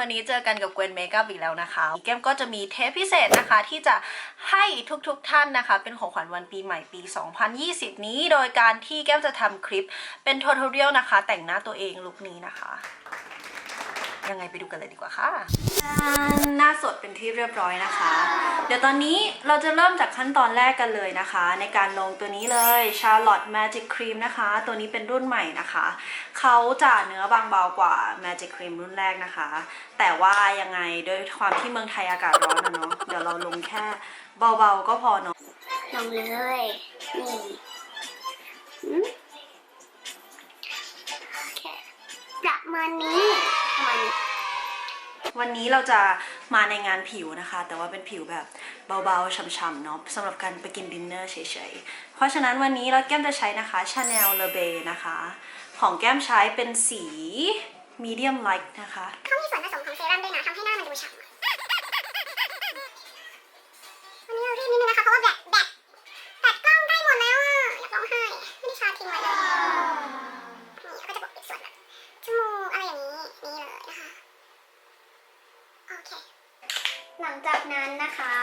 วันนี้เจอกันกับเกวนเมคอัพอีกแล้วนะคะแก้มก็จะมีเทปพิเศษนะคะที่จะให้ทุกๆทท่านนะคะ เป็นของขวัญวันปีใหม่ปี 2020 นี้ โดยการที่แก้มจะทำคลิปเป็นท u ท o เรียลนะคะ แต่งหน้าตัวเองลุคนี้นะคะ ยังไงไปดูกันเลยดีกว่าค่ะหน้าสดเป็นที่เรียบร้อยนะคะ เดี๋ยวตอนนี้เราจะเริ่มจากขั้นตอนแรกกันเลยนะคะ ในการลงตัวนี้เลย Charlotte Magic Cream นะคะ ตัวนี้เป็นรุ่นใหม่นะคะ เขาจะเนื้อบางเบากว่า Magic Cream รุ่นแรกนะคะ แต่ว่ายังไงด้วยความที่เมืองไทยอากาศร้อนนะเนาะเดี๋ยวเราลงแค่เบาๆก็พอเนาะลงเลยนี่ ประมาณนี้ประมาณนี้วันนี้เราจะมาในงานผิวนะคะ แต่ว่าเป็นผิวแบบเบาๆช่ำๆเนาะสำหรับการไปกินดินเนอร์เฉยๆ เพราะฉะนั้นวันนี้เราแก้มจะใช้นะคะ Chanel Le b e นะคะ ของแก้มใช้เป็นสี medium light นะคะเขามีส่วนผสมของเซรั่มด้วยนะทำให้หน้ามันดูฉ่ำอะวันนี้เรารีบนิดนึงนะคะเพราะว่าแบตแบตแบตกล้องใกล้หมดแล้วอะอยากร้องไห้ไม่ได้ชาร์จทิ้งไว้เลยนี่ก็จะปกปิดส่วนแบบจมูกอะไรอย่างนี้นี่เลยนะคะโอเค ห ลังจากนั้นนะคะ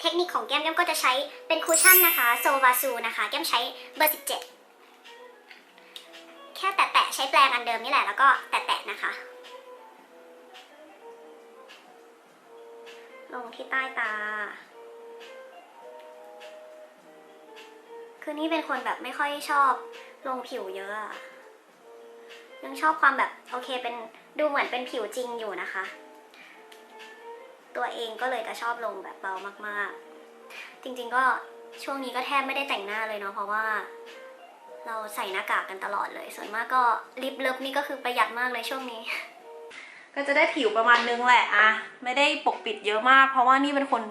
เทคนิคของแก้มแก้มก็จะใช้เป็นคูชั่นนะคะโซวาซูนะคะ แก้มใช้เบอร์ 17 แค่แตะๆใช้แปรงอันเดิมนี่แหละแล้วก็แตะๆนะคะ ลงที่ใต้ตา คือนี่เป็นคนแบบไม่ค่อยชอบลงผิวเยอะอะยังชอบความแบบโอเคเป็นดูเหมือนเป็นผิวจริงอยู่นะคะ ตัวเองก็เลยจะชอบลงแบบเบามากๆ จริงๆก็ช่วงนี้ก็แทบไม่ได้แต่งหน้าเลยเนาะเพราะว่า เราใส่หน้ากากกันตลอดเลย ส่วนมากก็ลิปเลิฟนี่ก็คือประหยัดมากเลยช่วงนี้ ก็จะได้ผิวประมาณนึงแหละอะไม่ได้ปกปิดเยอะมาก เพราะว่านี่เป็นคน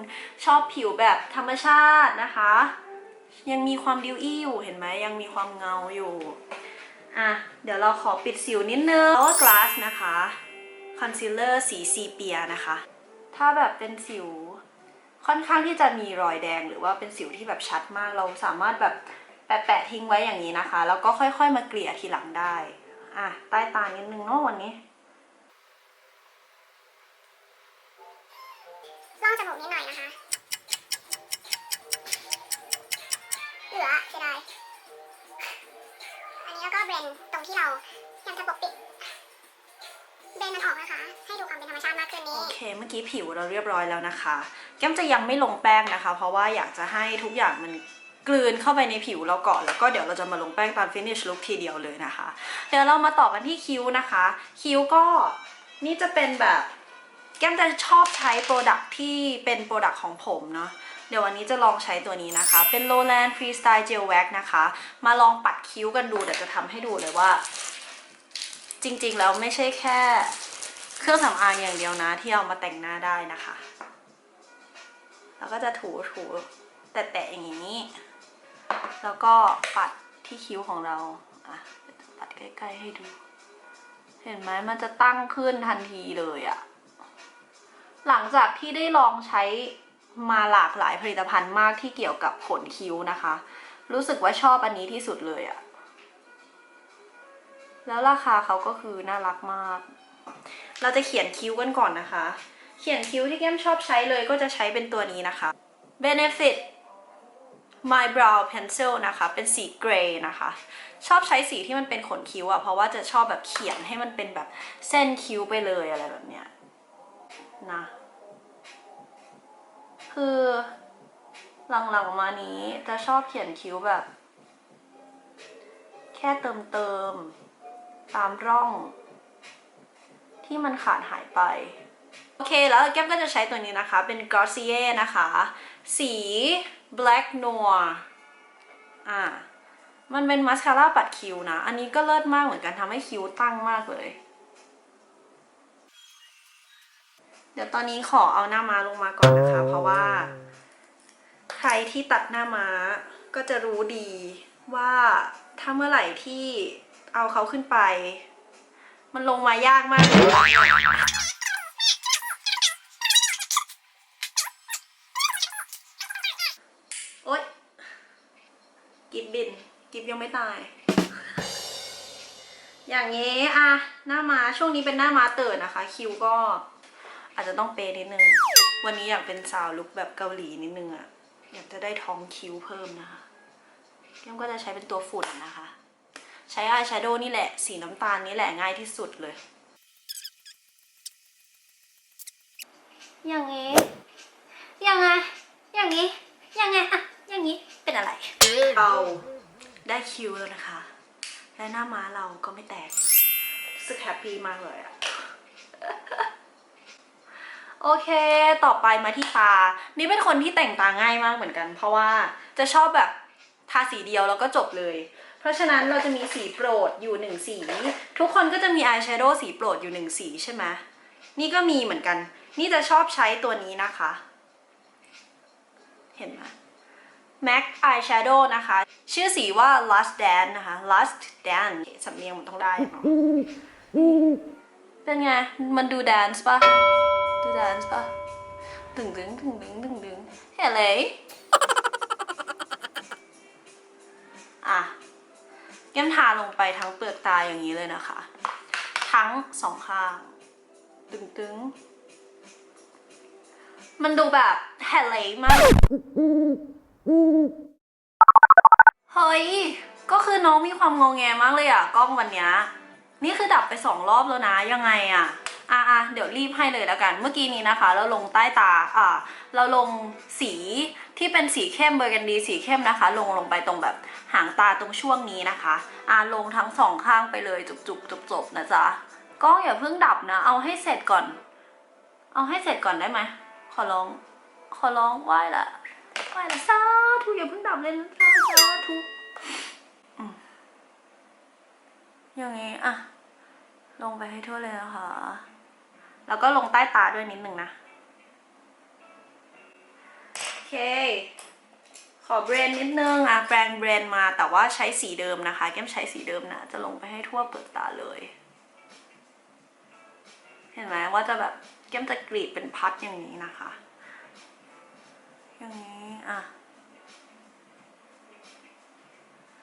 ชอบผิวแบบธรรมชาตินะคะ ยังมีความดิวอี้อยู่เห็นไหมยังมีความเงาอยู่อะเดี๋ยวเราขอปิดสิวนิดนึง Hourglass นะคะคอนซีลเลอร์สีซีเปียนะคะ ถ้าแบบเป็นสิว ค่อนข้างที่จะมีรอยแดงหรือว่าเป็นสิวที่แบบชัดมาก เราสามารถแบบแปะๆทิ้งไว้อย่างนี้นะคะ แล้วก็ค่อย ๆ มาเกลี่ยทีหลังได้ อะใต้ตานิดนึงเนาะวันนี้ล่องจมูกนิดหน่อยนะคะ เหลือเสียดาย อันนี้แล้วก็เบรนตรงที่เรายังจะปกปิด เบนมันออกนะคะ ให้ดูความเป็นธรรมชาติมากขึ้นนี่โอเค เมื่อกี้ผิวเราเรียบร้อยแล้วนะคะ แก้มจะยังไม่ลงแป้งนะคะ เพราะว่าอยากจะให้ทุกอย่างมันกลืนเข้าไปในผิวเราก่อน แล้วก็เดี๋ยวเราจะมาลงแป้งตอน finish look ทีเดียวเลยนะคะ เดี๋ยวเรามาต่อกันที่คิ้วนะคะ คิ้วก็นี่จะเป็นแบบแก้มจะชอบใช้โปรดักที่เป็นโปรดักของผมเนาะเดี๋ยววันนี้จะลองใช้ตัวนี้นะคะ เป็น Lowland Freestyle Gel Wax นะคะ มาลองปัดคิ้วกันดูเดี๋ยวจะทำให้ดูเลยว่า จริงๆแล้วไม่ใช่แค่เครื่องสำอางอย่างเดียวนะ ที่เอามาแต่งหน้าได้นะคะแล้วก็จะถูถูแตะๆอย่างนี้ แล้วก็ปัดที่คิ้วของเราอะปัดใกล้ๆให้ดู เห็นไหมมันจะตั้งขึ้นทันทีเลยอะหลังจากที่ได้ลองใช้มาหลากหลายผลิตภัณฑ์มากที่เกี่ยวกับขนคิ้วนะคะ รู้สึกว่าชอบอันนี้ที่สุดเลยอะ แล้วราคาเขาก็คือน่ารักมาก เราจะเขียนคิ้วกันก่อนนะคะ เขียนคิ้วที่แก้มชอบใช้เลยก็จะใช้เป็นตัวนี้นะคะ Benefit My Brow Pencil นะคะ เป็นสีเกรย์นะคะ ชอบใช้สีที่มันเป็นขนคิ้วอะเพราะว่าจะชอบแบบเขียนให้มันเป็นแบบเส้นคิ้วไปเลยอะไรแบบเนี้ยนะ คือหลังๆมานี้จะชอบเขียนคิ้วแบบ แค่เติมเติม ตามร่อง ที่มันขาดหายไป โอเคแล้วแก้มก็จะใช้ตัวนี้นะคะ เป็น Glossier นะคะ สี Black Noir อ่ามันเป็นมัสคาร่าปัดคิ้วนะ อันนี้ก็เลิศมากเหมือนกันทำให้คิ้วตั้งมากเลย เดี๋ยวตอนนี้ขอเอาหน้าม้าลงมาก่อนนะคะ เพราะว่า ใครที่ตัดหน้าม้าก็จะรู้ดีว่าถ้าเมื่อไหร่ที่ เอาเขาขึ้นไป มันลงมายากมากเลยโอ๊ย กิบบิน กิบยังไม่ตาย อย่างนี้อะหน้ามาช่วงนี้เป็นหน้ามาเติร์นะคะ คิวก็อาจจะต้องเปย์นิดนึง วันนี้อยากเป็นสาวลุคแบบเกาหลีนิดนึงอะอยากจะได้ท้องคิ้วเพิ่มนะคะแก้มก็จะใช้เป็นตัวฝุ่นนะคะ ใช้อายแชโดว์นี่แหละ สีน้ำตาลนี่แหละง่ายที่สุดเลย อย่างนี้ ยังไง อย่างนี้ ยังไงอะอย่างนี้ เป็นอะไร เราได้คิวแล้วนะคะ และหน้าม้าเราก็ไม่แตกรู้สึกแฮปปี้มากเลยอะโอเค ต่อไปมาที่ตา นี่เป็นคนที่แต่งตาง่ายมากเหมือนกัน เพราะว่าจะชอบแบบทาสีเดียวแล้วก็จบเลย เพราะฉะนั้นเราจะมีสีโปรดอยู่หนึ่งสี ทุกคนก็จะมีอายแชโดว์สีโปรดอยู่หนึ่งสีใช่ไหมนี่ก็มีเหมือนกัน นี่จะชอบใช้ตัวนี้นะคะ เห็นไหม MAC Eyeshadow นะคะ ชื่อสีว่า Last Dance นะคะ Last Dance สำเนียงมันต้องได้เนอะเป็นไง มันดูแดนซ์ปะดูแดนซ์ปะดึงดึงดึงดึงดึงดึงเฮ้เลย แก้มทาลงไปทั้งเปลือกตาอย่างนี้เลยนะคะ ทั้งสองข้าง ตึงตึงมันดูแบบแฮเลมาก เฮ้ย ก็คือน้องมีความงงแงมากเลยอะกล้องวันเนี้ย นี่คือดับไปสองรอบแล้วนะ ยังไงอะ อะอะเดี๋ยวรีบให้เลยแล้วกัน เมื่อกี้นี้นะคะ เราลงใต้ตา อะเราลงสีที่เป็นสีเข้มเบอร์กันดีสีเข้มนะคะ ลงลงไปตรงแบบหางตาตรงช่วงนี้นะคะ อะลงทั้งสองข้างไปเลยจุบจุบจบจบนะจ๊ะกล้องอย่าเพิ่งดับนะ เอาให้เสร็จก่อน เอาให้เสร็จก่อนได้ไหมขอร้อง ขอร้องไหวละไหวละสาธุอย่าเพิ่งดับเลยนะสาสาธุอย่างงี้อะลงไปให้ทั่วเลยนะคะ แล้วก็ลงใต้ตาด้วยนิดหนึ่งนะ โอเค ขอเบรนนิดนึงอะแปรงเบรนมาแต่ว่าใช้สีเดิมนะคะ แก้มใช้สีเดิมนะ จะลงไปให้ทั่วเปลือกตาเลย เห็นไหมว่าจะแบบแก้มจะกรีดเป็นพัดอย่างนี้นะคะ อย่างนี้อะ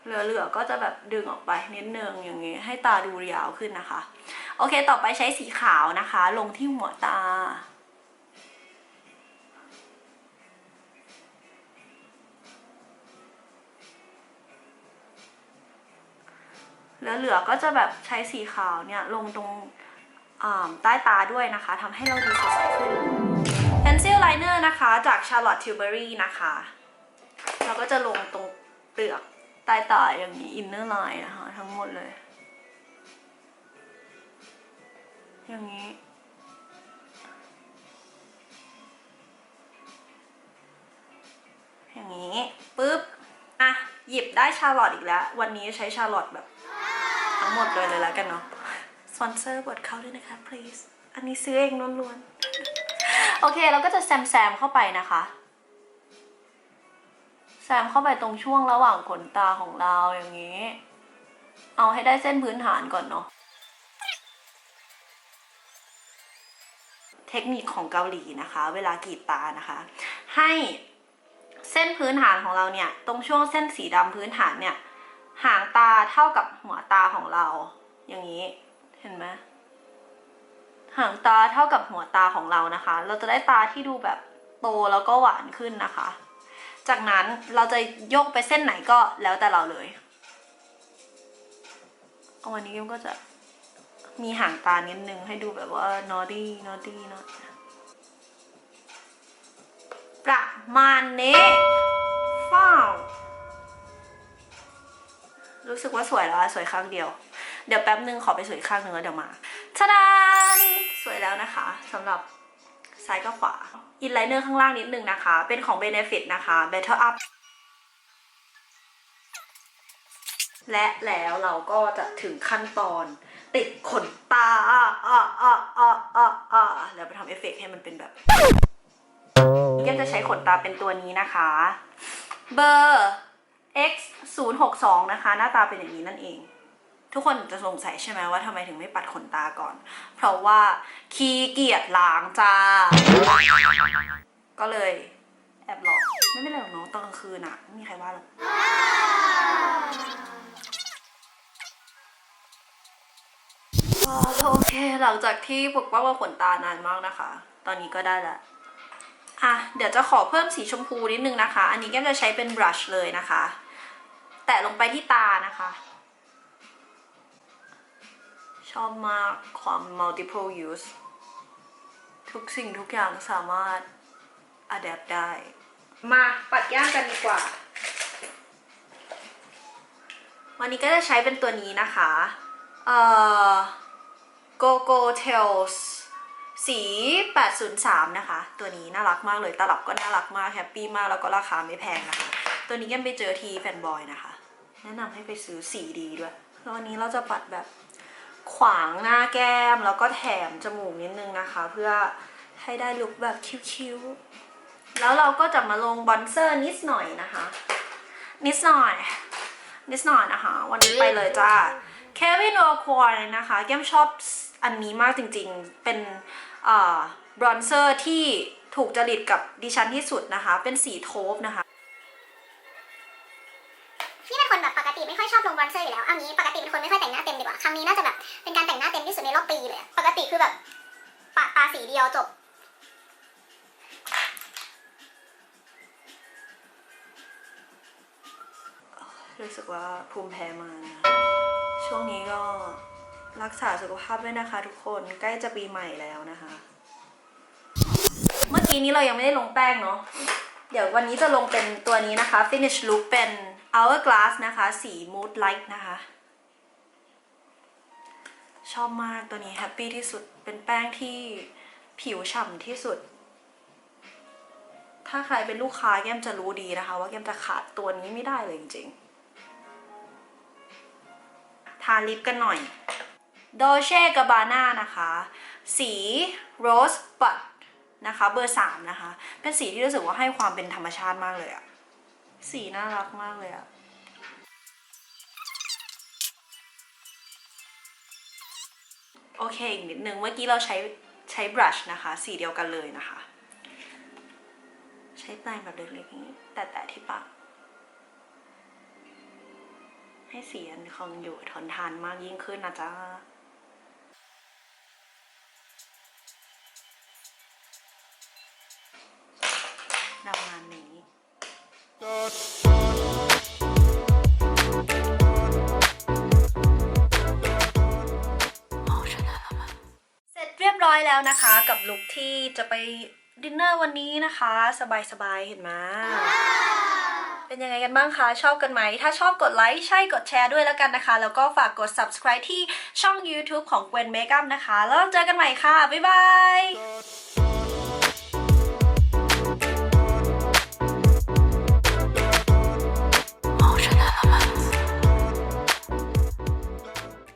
เหลือๆก็จะแบบดึงออกไปนิดนึงอย่างนี้ให้ตาดูยาวขึ้นนะคะ โอเค ต่อไปใช้สีขาวนะคะ ลงที่หัวตา เหลือๆก็จะแบบใช้สีขาวเนี่ย ลงตรงใต้ตาด้วยนะคะทำให้เราดูสดใสขึ้น Pencil Liner นะคะจาก Charlotte Tilbury นะคะ เราก็จะลงตรงเปลือกใต้ตาอย่างนี้ Inner Line นะคะ ทั้งหมดเลย อย่างนี้ อย่างนี้ปุ๊บอะหยิบได้ชาร์ลอตอีกแล้ว วันนี้ใช้ชาร์ลอตแบบ ทั้งหมดเลยเลยแล้วกันเนาะสปอนเซอร์บทเขาด้วยนะคะ please อันนี้ซื้อเองล้วนๆ โอเคเราก็จะแซมแซมเข้าไปนะคะ แซมเข้าไปตรงช่วงระหว่างขนตาของเราอย่างนี้ เอาให้ได้เส้นพื้นฐานก่อนเนาะ เทคนิคของเกาหลีนะคะ เวลากรีดตานะคะ ให้เส้นพื้นฐานของเราเนี่ย ตรงช่วงเส้นสีดำพื้นฐานเนี่ย หางตาเท่ากับหัวตาของเรา อย่างนี้ เห็นไหมหางตาเท่ากับหัวตาของเรานะคะ เราจะได้ตาที่ดูแบบโตแล้วก็หวานขึ้นนะคะ จากนั้นเราจะโยกไปเส้นไหนก็แล้วแต่เราเลยวันนี้ก็จะ มีหางตานิดนึงให้ดูแบบว่านอดี้นอดี้นะประมาณนี้ฟ้าวรู้สึกว่าสวยแล้วสวยข้างเดียว เดี๋ยวแป๊บนึงขอไปสวยข้างหนึ่งแล้วเดี๋ยวมาชะดานสวยแล้วนะคะสำหรับซ้ายกับขวา อินไลเนอร์ข้างล่างนิดนึงนะคะ เป็นของ Benefit นะคะ Better Up และแล้วเราก็จะถึงขั้นตอน ติดขนตาอะอะอะอะอะอะแล้วไปทำเอฟเฟกต์ให้มันเป็นแบบแก้มจะใช้ขนตาเป็นตัวนี้นะคะ เบอร์ x 0 6 2นะคะ หน้าตาเป็นอย่างนี้นั่นเอง ทุกคนจะสงสัยใช่ไหมว่าทำไมถึงไม่ปัดขนตาก่อน เพราะว่าขี้เกียจล้างจ้า ก็เลยแอบหลอก ไม่เป็นไรหรอกเนาะตอนกลางคืนอะไม่มีใครว่าหรอก โอเคหลังจากที่ปกป้องว่าขนตานานมากนะคะ ตอนนี้ก็ได้แล้วอะเดี๋ยวจะขอเพิ่มสีชมพูนิดนึงนะคะ อันนี้แก้มจะใช้เป็นบรัชเลยนะคะ แตะลงไปที่ตานะคะ ชอบมากความ multiple use ทุกสิ่งทุกอย่างสามารถ adapt ได้ มาปัดย่างกันดีกว่า วันนี้ก็จะใช้เป็นตัวนี้นะคะ เอ่อ Go Go Tails สี 803 นะคะ ตัวนี้น่ารักมากเลย ตลับก็น่ารักมาก แฮปปี้มาก แล้วก็ราคาไม่แพงนะคะ ตัวนี้แก้มไปเจอทีแฟนบอยนะคะ แนะนำให้ไปซื้อสีดีด้วยแล้ววันนี้เราจะปัดแบบขวางหน้าแก้ม แล้วก็แถมจมูกนิดนึงนะคะ เพื่อให้ได้ลุคแบบคิ้วๆ แล้วเราก็จะมาลงบอนเซอร์นิดหน่อยนะคะ นิดหน่อย นิดหน่อยนะคะ วันนี้ไปเลยจ้าเควินโอควอยนะคะ แก้มชอบ อันนี้มากจริงๆ เป็นบรอนเซอร์ที่ถูกจริตกับดิฉันที่สุดนะคะ เป็นสีโทปนะคะนี่เป็นคนแบบปกติไม่ค่อยชอบลงบรอนเซอร์อยู่แล้วเอางี้ปกติเป็นคนไม่ค่อยแต่งหน้าเต็มดีกว่า ครั้งนี้น่าจะแบบเป็นการแต่งหน้าเต็มที่สุดในรอบปีเลยอะปกติคือแบบปะตาสีเดียวจบรู้สึกว่าภูมิแพ้มานะช่วงนี้ก็ รักษาสุขภาพด้วยนะคะ ทุกคนใกล้จะปีใหม่แล้วนะคะ เมื่อกี้นี้เรายังไม่ได้ลงแป้งเนาะเดี๋ยววันนี้จะลงเป็นตัวนี้นะคะ finish look เป็น hourglass นะคะ สี mood light นะคะ ชอบมากตัวนี้แฮปปี้ที่สุดเป็นแป้งที่ผิวฉ่ำที่สุด ถ้าใครเป็นลูกค้าแก้มจะรู้ดีนะคะ ว่าแก้มจะขาดตัวนี้ไม่ได้เลยจริงๆ ทาลิปกันหน่อย โดเช่กาบาน่านะคะ สีโรสบัตนะคะ เบอร์สามนะคะ เป็นสีที่รู้สึกว่าให้ความเป็นธรรมชาติมากเลยอะสีน่ารักมากเลยอะโอเคอีกนิดนึงเมื่อกี้เราใช้ใช้บรัชนะคะ สีเดียวกันเลยนะคะ ใช้แปรงแบบเล็กๆนี้แตะๆที่ปากให้สีอันคงอยู่ทนทานมากยิ่งขึ้นนะจ๊ะ แล้วนะคะกับลุคที่จะไปดินเนอร์วันนี้นะคะ สบายๆเห็นไหมเป็นยังไงกันบ้างคะ ชอบกันไหม ถ้าชอบกดไลค์ใช่กดแชร์ด้วยแล้วกันนะคะ แล้วก็ฝากกด subscribe ที่ช่อง YouTube ของ Gwen Makeup นะคะ แล้วเจอกันใหม่ค่ะ บ๊ายบาย